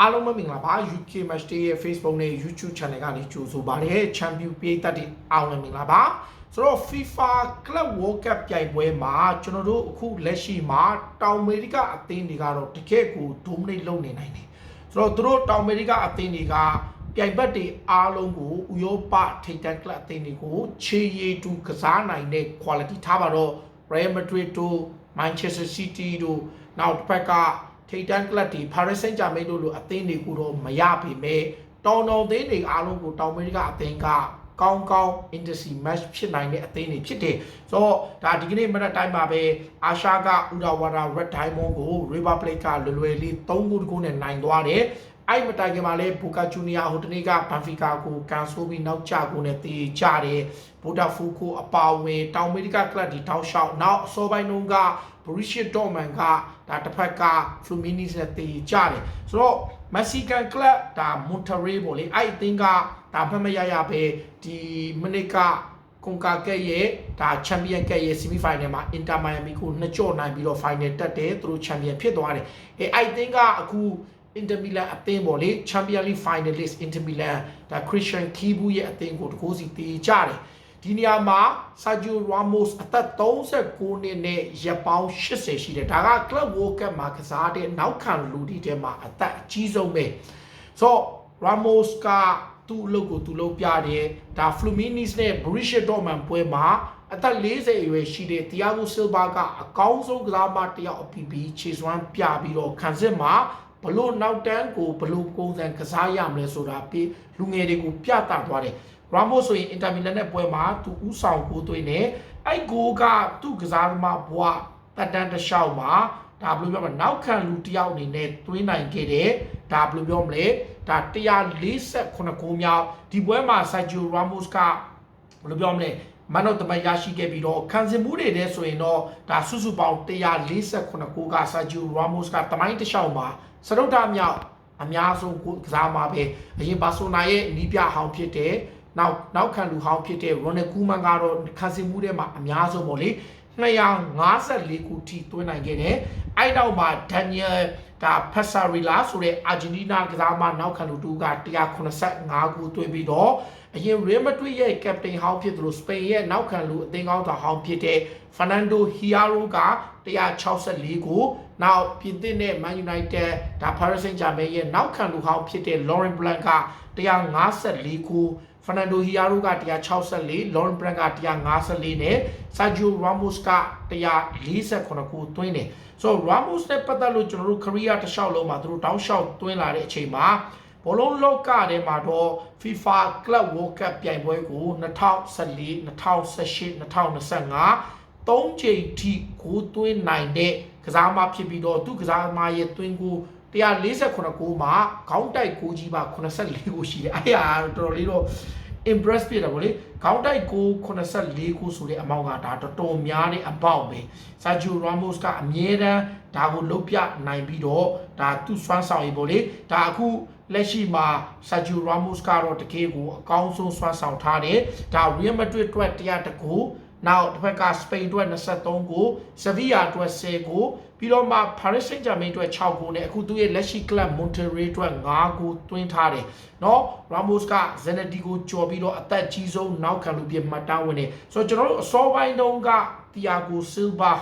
အားလုံးပဲမင်္ဂလာပါ UK Match Day ရဲ့ Facebook နဲ့ YouTube Channel ကနေကြိုဆိုပါရစေ Champion ပြည်သက်တွေအားလုံးပဲမင်္ဂလာပါဆိုတော့ FIFA Club World Cup ပြိုင်ပွဲမှာကျွန်တော်တို့အခုလက်ရှိမှာတောင်အမေရိကအသင်းတွေကတော့တကယ့်ကို dominate လုပ်နေနိုင်တယ်ဆိုတော့သူတို့တောင်အမေရိကအသင်းတွေကပြိုင်ဘက်တွေအားလုံးကိုဥရောပထိပ်တန်းကလပ်အသင်းတွေကိုခြေရည်တူကစားနိုင်တဲ့ quality ထားပါတော့ Real Madrid တို့ Manchester City တို့နောက်တစ်ဖက်က ထိပ်တန်းကလပ်တွေ Paris Saint-Germain တို့လိုအသင်းတွေကိုတော့မရပေမဲ့တောင်တော်သင်းတွေအားလုံးကိုတောင်အမေရိကအသင်းကကောင်းကောင်း industry match ဖြစ်နိုင်တဲ့အသင်းတွေဖြစ်တယ်ဆိုတော့ဒါဒီကနေ့မနက်တိုင်းမှာပဲအာရှကဥဒဝါဒ Red Diamond ကို River Plate ကလွယ်လွယ်လေး3ဂိုးတကူနဲ့နိုင်သွားတယ်အဲ့မတိုင်ခင်မှာလဲဘူကာဂျူနီယာဟိုတနေ့ကဘန်ဖီကာကိုကန်ဆိုပြီးနောက်ကျကိုနဲ့တေကြတယ်ဗိုဒါဖူကိုအပါဝင်တောင်အမေရိကကလပ်ဒီတောက်လျှောက်နောက်အစောပိုင်းတုန်းက ဘရီရှစ်ဒေါ်မန်ကဒါတစ်ဖက်ကဖလူမီနီစ်နဲ့တေကြတယ်ဆိုတော့မက္ဆီကန်ကလပ်ဒါမွန်တရေပေါ့လေအဲ့အသင်းကဒါဖတ်မရရပဲဒီမနစ်ကကွန်ကာကက်ရဲ့ဒါချန်ပီယံကက်ရဲ့ဆီမီဖိုင်နယ်မှာအင်တာမိုင်ယာမီကိုနှစ်ကြော့နိုင်ပြီးတော့ဖိုင်နယ်တက်တယ်သူတို့ချန်ပီယံဖြစ်သွားတယ်အဲအဲ့အသင်းကအခု Inter Milan အသင်းပေါ့လေ Champions League finalist Inter Milan ဒါ Christian Kibu ရဲ့အသင်းကိုတကိုးစီတေးကြတယ် ဒီနေရာမှာ Sergio Ramos အသက်39နှစ်နဲ့ရက်ပေါင်း80ရှိတယ်ဒါက Club World Cup မှာကစားတဲ့နောက်ခံလူဒီထဲမှာအသက်အကြီးဆုံးပဲဆိုတော့ Ramos ကသူ့အလုပ်ကိုသူလုပ်ပြတယ်ဒါ Fluminense နဲ့ Borussia Dortmund ပွဲမှာအသက်40အရွယ်ရှိတဲ့ Thiago Silva ကအကောင်းဆုံးကစားမတစ်ယောက်အပီပီခြေစွမ်းပြပြီးတော့ခံစစ်မှာဘလို့နောက်တန်းကိုဘလို့ပုံစံကစားရမလဲဆိုတာပြီးလူငယ်တွေကိုပြသသွားတယ်။ Ramos ဆိုရင်အင်တာမီလန်နဲ့ပွဲမှာသူဥဆောင်ကိုသွင်းတယ်။အဲ့ဂိုးကသူ့ကစားသမားဘွားတက်တန်းတစ်လျှောက်မှာဒါဘယ်လိုပြောမလဲနောက်ခံလူတစ်ယောက်အနေနဲ့သွင်းနိုင်ခဲ့တယ်။ဒါဘယ်လိုပြောမလဲဒါ148ခုမြောက်ဒီပွဲမှာ Sergio Ramos ကဘယ်လိုပြောမလဲမန်တော့တမရရှိခဲ့ပြီးတော့ခံစင်မှုတွေတဲ့ဆိုရင်တော့ဒါစုစုပေါင်း148ခုက Sergio Ramos ကတမိုင်းတစ်လျှောက်မှာစရုပ်ထမြောက်အများဆုံးကစားမှာပဲအရင်ဘာဆိုနာရဲ့နီးပြဟောင်းဖြစ်တဲ့ နောက်နောက်ခံလူဟောင်းဖြစ်တဲ့ရိုနယ်ကူမန်ကတော့ခံစင်မှုထဲမှာအများဆုံးပေါ့လေ254ခုထိတွင်းနိုင်ခဲ့တယ်အဲ့နောက်မှာဒန်နီယယ်ဒါဖက်ဆာရီလာဆိုတဲ့အာဂျင်တီးနားကစားမနောက်ခံလူတူက185ခုတွင်းပြီးတော့အရင် Real Madrid ရဲ့ captain ဟောင်းဖြစ်သလို Spain ရဲ့နောက်ခံလူအသင်းကောင်းဆောင်ဟောင်းဖြစ်တဲ့ Fernando Hierro က164ခုနောက်ပြင်သစ်နဲ့ Man United ဒါ Paris Saint-Germain ရဲ့နောက်ခံလူဟောင်းဖြစ်တဲ့ Laurent Blanc က154 ခု Fernando Hierro က164 Laurent Blanc က154နဲ့ Sergio Ramos က148ခုသွင်းတယ်ဆိုတော့ Ramos နဲ့ပတ်သက်လို့ကျွန်တော်တို့ career တစ်လျှောက်လုံးမှာသူတို့တောင်းလျှောက်သွင်းလာတဲ့အချိန်မှာဘောလုံးလောကထဲမှာတော့ FIFA Club World Cup ပြိုင်ပွဲကို2014 2018 2025သုံးချိန်ထိကိုသွင်းနိုင်တဲ့ကစားမဖြစ်ပြီးတော့သူကစားမရဲ့သွင်းကို 148ကိုမှာခေါင်းတိုက်ကိုကြီးပါ84ကိုရှိတယ်အဲ့ဟာတော်တော်လေးတော့ impress ဖြစ်တာဗောလေခေါင်းတိုက်ကို84ကိုဆိုတဲ့အမောက်ကဒါတော်တော်များတဲ့အပေါက်ပဲ Sergio Ramos ကအမြဲတမ်းဒါကိုလုတ်ပြနိုင်ပြီးတော့ဒါသူ့စွမ်းဆောင်ရည်ဗောလေဒါအခုလက်ရှိမှာ Sergio Ramos ကတော့တကယ်ကိုအကောင်းဆုံးစွမ်းဆောင်ထားတယ်ဒါ Real Madrid အတွက်100တကူ နောက်တစ်ဖက်ကစပိန်အတွက်23ဂိုးဆဗီယာအတွက်10ဂိုးပြီးတော့မှ Paris Saint-Germain အတွက်6ဂိုးနဲ့အခုသူ့ရဲ့လက်ရှိ club Monterrey အတွက်5ဂိုးသွင်းထားတယ်။နော် Ramos က Zanetti ကိုကျော်ပြီးတော့အသက်ကြီးဆုံးနောက်ခံလူဖြစ်မှတ်တမ်းဝင်တယ်။ဆိုတော့ကျွန်တော်တို့အစောပိုင်းတုန်းက Thiago Silva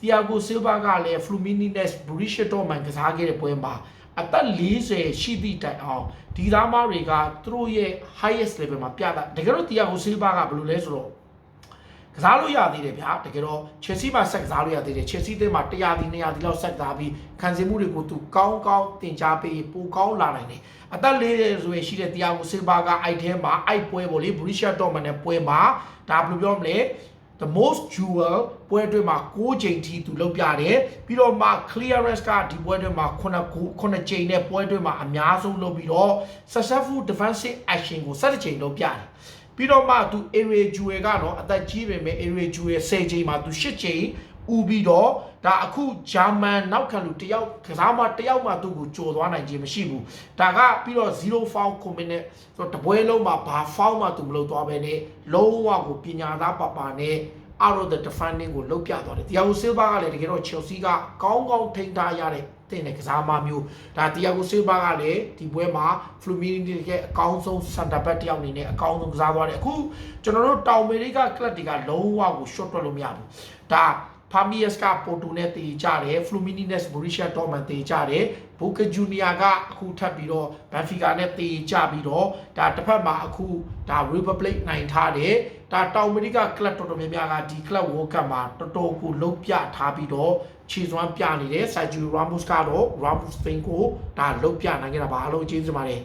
Thiago Silva ကလည်း Fluminense Borussia Dortmund ကစားခဲ့တဲ့ပွဲမှာအသက်40ရှိသည့်တိုင်အောင်ဒီသားမတွေကသူတို့ရဲ့ highest level မှာပြတာတကယ်လို့ Thiago Silva ကဘယ်လိုလဲဆိုတော့ ကစားလို့ရသေးတယ်ဗျာတကယ်တော့ Chelsea မှာဆက်ကစားလို့ရသေးတယ် Chelsea တင်းမှာ100ဒီ200ဒီလောက်ဆက်ကစားပြီးခံစင်မှုတွေကိုသူကောင်းကောင်းတင် जा ပေးပိုကောင်းလာနိုင်တယ်အသက်40ဆိုရင်ရှိတဲ့ Thiago Silva ကအိုက်ထဲမှာအိုက်ပွဲပေါ့လေ Borussia Dortmund နဲ့ပွဲမှာဒါဘယ်လိုပြောမလဲ the most jewel ပွဲအတွင်းမှာ6ချိန်ထိသူလုပ်ပြတယ်ပြီးတော့မှ clearance ကဒီပွဲအတွင်းမှာ9 9ချိန်နဲ့ပွဲအတွင်းမှာအများဆုံးလုပ်ပြီးတော့ successful defensive action ကို7ချိန်လုပ်ပြတယ် ပြီးတော့မှသူ area jewel ကတော့အသက်ကြီးပေမဲ့ area jewel 10ချိန်မှာသူ8ချိန်ဥပြီးတော့ဒါအခုဂျာမန်နောက်ခံလူတယောက်ကစားမတယောက်မှသူ့ကိုကြော်သွားနိုင်ခြင်းမရှိဘူးဒါကပြီးတော့0 foul commit နဲ့ဆိုတော့တပွဲလုံးမှာဘာ foul မှသူမလုပ်သွားပဲနဲ့လုံးဝကိုပညာသားပပနဲ့ out of the defending ကိုလုတ်ပြသွားတယ်တီယာဂိုဆီလ်ဗာကလည်းတကယ်တော့ Chelsea ကကောင်းကောင်းထိန်းထားရတဲ့တင်တဲ့ကစားမမျိုးဒါတီယာဂိုဆီလ်ဗာကလည်းဒီပွဲမှာ Fluminense ရဲ့အကောင်းဆုံး center back တစ်ယောက်အနေနဲ့အကောင်းဆုံးကစားသွားတယ်အခုကျွန်တော်တို့တောင်အမေရိက club တွေကလုံးဝကို short တွက်လို့မရဘူးဒါဖာမီယက်စ်ကပိုတိုနဲ့တေကြတယ်ဖလူမီနီနက်စ်မိုရီရှာဒေါ်မန်တေကြတယ်ဘူကာဂျူနီယာကအခုထပ်ပြီးတော့ဘန်ဖီကာနဲ့တေကြပြီးတော့ဒါတစ်ဖက်မှာအခုဒါ Republic နိုင်ထားတယ် ဒါတောင်အမေရိကကလပ်တော်တော်များများကဒီကလပ်ဝေါ်ကပ်မှာတော်တော်ကိုလုံးပြထားပြီးတော့ခြေစွမ်းပြနေတယ်ဆာဂျူရာမုစ်ကတော့ရာမုစ်သိန်းကိုဒါလုံးပြနိုင်ခဲ့တာပါအားလုံးကျေးဇူးပါတယ်